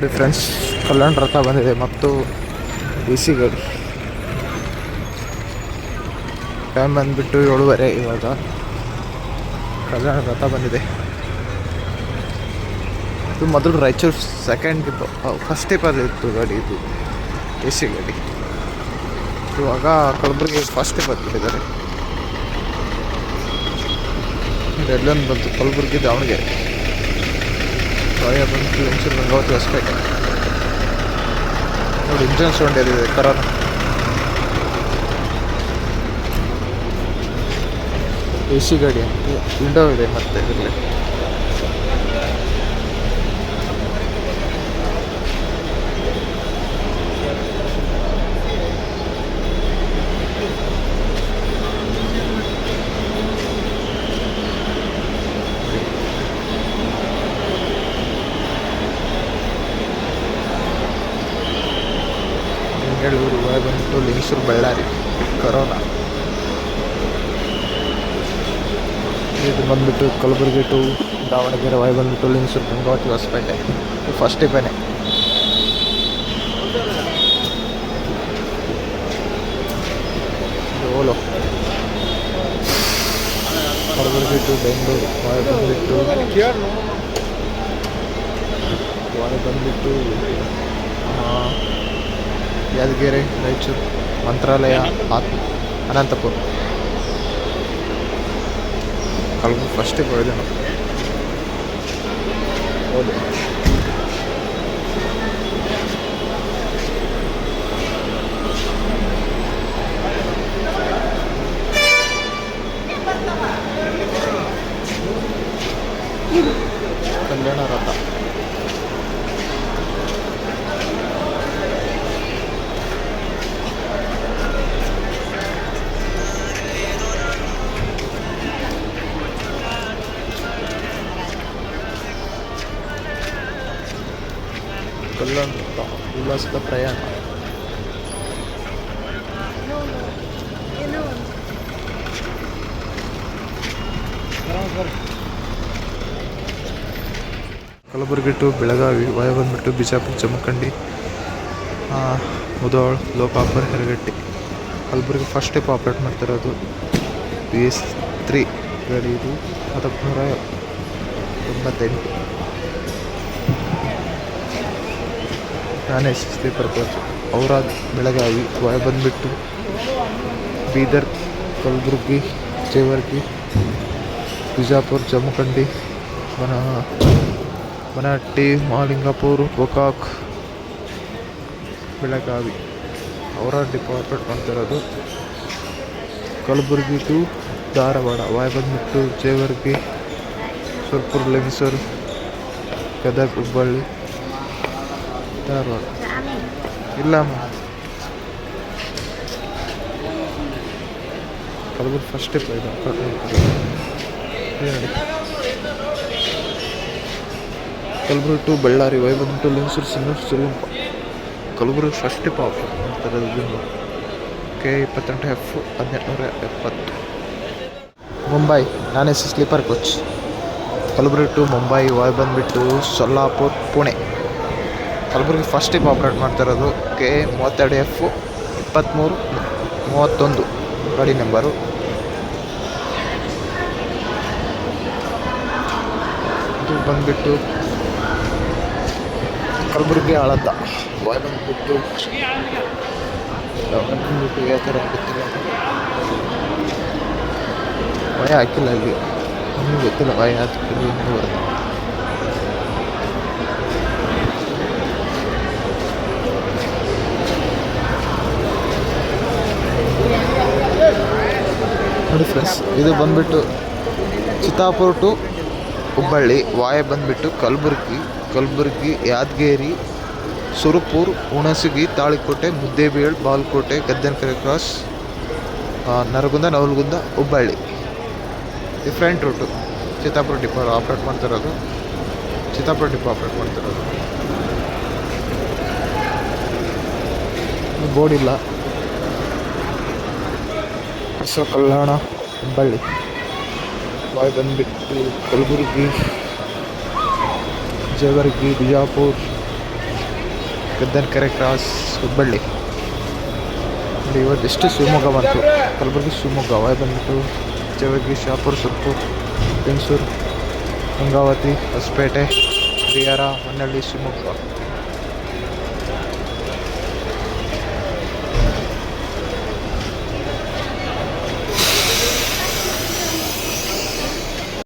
ನೋಡಿ ಫ್ರೆಂಡ್ಸ್ ಕಲ್ಯಾಣ ರಥ ಬಂದಿದೆ ಮತ್ತು ಬಿಸಿ ಗಾಡಿ. ಟೈಮ್ ಬಂದುಬಿಟ್ಟು ಏಳುವರೆ ಇವಾಗ. ಕಲ್ಯಾಣ ರಥ ಬಂದಿದೆ. ಇದು ಮೊದಲು ರಾಯಚೂರು ಸೆಕೆಂಡ್ ಫಸ್ಟ್ ಟಿಪ್ಪಲ್ಲಿ ಇತ್ತು ಗಾಡಿ ಇದು ಎ ಸಿ ಗಾಡಿ. ಇವಾಗ ಕಲಬುರಗಿ ಫಸ್ಟ್ ಟಿಪ್ ಬಿಟ್ಟಿದ್ದಾರೆ ಎಲ್ಲೊಂದು ಬಂತು ಕಲಬುರಗಿ ದಾವಣಗೆರೆ. ರಾಯ ಬಂತು ಇಂಚೂರು ಗಂಗಾವತಿ ಹೊಸಪೇಟೆ ನೋಡಿ engine sound corona A C ಗಾಡಿ. ವಿಂಡೋ ಇದೆ ಮತ್ತೆ ಇದರಲ್ಲಿ ಬೆಂಗಳೂರು ಬಂತು ಲಿಂಗಸೂರು ಬಳ್ಳಾರಿ, ಕರೋನಾ. ಇದು ಬಂದ್ಬಿಟ್ಟು ಕಲಬುರಗಿ ಟು ದಾವಣಗೆರೆ, ವಾಯ್ ಬಂದುಬಿಟ್ಟು ಲಿಂಗಸೂರು ಗಂಗಾವತಿ ಹೊಸಪೇಟೆ. ಫಸ್ಟ್ ಟಿಪ್ಪೇನೆ ಇದು ಓಲೋ. ಕಲಬುರಗಿ ಟು ಬೆಂಗಳೂರು, ವಾಯ್ ಬಂದ್ಬಿಟ್ಟು ವಾಯ್ ಬಂದ್ಬಿಟ್ಟು ಯಾದಗಿರಿ ರಾಯಚೂರು ಮಂತ್ರಾಲಯ ಆತ್ಮ ಅನಂತಪುರ. ಕಲ್ಬು ಫಸ್ಟಿಗೆ ಹೋಗಿದೆ ನಾವು ಹೌದು. ರಥ ಉಲ್ಲಾಸದ ಪ್ರಯಾಣ ಕಲಬುರಗಿ ಟು ಬೆಳಗಾವಿ ವಯ ಬಂದ್ಬಿಟ್ಟು Bijapur, Jamkhandi Mudhol Lokapur Heragatti. Kalaburagi first type operate ಮಾಡ್ತಿರೋದು ಬಿ ಎಸ್ ತ್ರೀ ಗಾಡಿ ಇದು. ಹತ್ತೊಂಬತ್ತು ನೂರ ನಾನೇ ಸ್ಲೀಪರ್ ಕೋಚ್ ಔರಾದ್ ಬೆಳಗಾವಿ ವಾಯ ಬಂದುಬಿಟ್ಟು ಬೀದರ್, ಕಲಬುರ್ಗಿ, ಜೇವರ್ಗಿ, ಬಿಜಾಪುರ್, ಜಮಖಂಡಿ, ಮನ ಮನಹಟ್ಟಿ ಮಹಾಲಿಂಗಪುರ ಗೋಕಾಕ್ ಬೆಳಗಾವಿ. ಅವರ ಡಿಪಾರ್ಟ್ಮೆಂಟ್ ಮಾಡ್ತಿರೋದು ಕಲಬುರ್ಗಿ ಟು ಧಾರವಾಡ. ವಾಯ್ ಬಂದುಬಿಟ್ಟು ಜೇವರ್ಗಿ ಸುರ್ಪುರ್ ಲಿಂಗಸೂರು ಗದಗ, ಹುಬ್ಬಳ್ಳಿ. ಧಾರವಾಡ ಇಲ್ಲಮ್ಮ ಕಲಬುರ್ಗಿ ಫಸ್ಟ್ ಸ್ಟೆಪ್ ಇದು. ಕಲಬುರ್ಗಿ ಟು ಬಳ್ಳಾರಿ ವೈ ಬಂದ್ಬಿಟ್ಟು Lingasugur Sinnur Siruguppa Kalaburagi first step of K ಇಪ್ಪತ್ತೆಂಟು ಎಫ್ ಹದಿನೆಂಟುನೂರ ಎಪ್ಪತ್ತು. ಮುಂಬೈ, ನಾನೇ sleeper coach. Kalaburagi to Mumbai via ಬಂದ್ಬಿಟ್ಟು Solapur, Pune. Kalaburagi first type operate ಮಾಡ್ತಿರೋದು ಕೆ ಮೂವತ್ತೆರಡು ಎಫ್ ಇಪ್ಪತ್ತ್ಮೂರು ಮೂವತ್ತೊಂದು ಗಾಡಿ ನಂಬರು ಇದು ಬಂದ್ಬಿಟ್ಟು ಕಲಬುರಗಿ ಆಳತ್ತ. ಬಾಯ್ ಬಂದ್ಬಿಟ್ಟು ಬಂದ್ಬಿಟ್ಟು ಯಾವ ಥರ ಗೊತ್ತಿಲ್ಲ ಭಯ ಹಾಕಿಲ್ಲ ಅಲ್ಲಿ ನಿಮಗೆ ಗೊತ್ತಿಲ್ಲ ಭಯ ಹಾಕಿಲ್ಲ ಫ್ರೆಂಡ್ಸ್ ಇದು ಬಂದ್ಬಿಟ್ಟು ಚಿತ್ತಾಪುರ ಟು ಹುಬ್ಬಳ್ಳಿ ವಾಯ ಬಂದ್ಬಿಟ್ಟು Kalaburagi Kalaburagi, Yadgir, Surpur, Hunasagi, Talikota Muddebihal Bagalkot Gaddanakeri cross Naragund, Navalgund, Hubballi. Different route Chittapur depot operate ಮಾಡ್ತಿರೋದು. ಚಿತ್ತಾಪುರ ಡಿಪೋ ಆಪ್ರೇಟ್ ಮಾಡ್ತಿರೋದು. ಬೋರ್ಡ್ ಇಲ್ಲ. ಹೆಸರು ಕಲ್ಯಾಣ. ಹುಬ್ಬಳ್ಳಿ. ಬಾಯ್ ಬಂದ್ಬಿಟ್ಟು ಕಲಬುರಗಿ, ಜೇವರ್ಗಿ, ಬಿಜಾಪುರ್, ಗದ್ದನಕೆರೆ ಕ್ರಾಸ್ ಹುಬ್ಬಳ್ಳಿ. ಇವತ್ತು ಎಷ್ಟು ಶಿವಮೊಗ್ಗ ಬಂತು? ಕಲಬುರಗಿ, ಶಿವಮೊಗ್ಗ. ವಾಯ್ ಬಂದ್ಬಿಟ್ಟು ಜವರ್ಗಿ, ಶಾಪುರ್, ಸುರ್ಪುರ್, ಬೆಂಗಸೂರು, ಗಂಗಾವತಿ, ಹೊಸಪೇಟೆ ಹರಿಹರ ಹೊನ್ನಳ್ಳಿ, ಶಿವಮೊಗ್ಗ.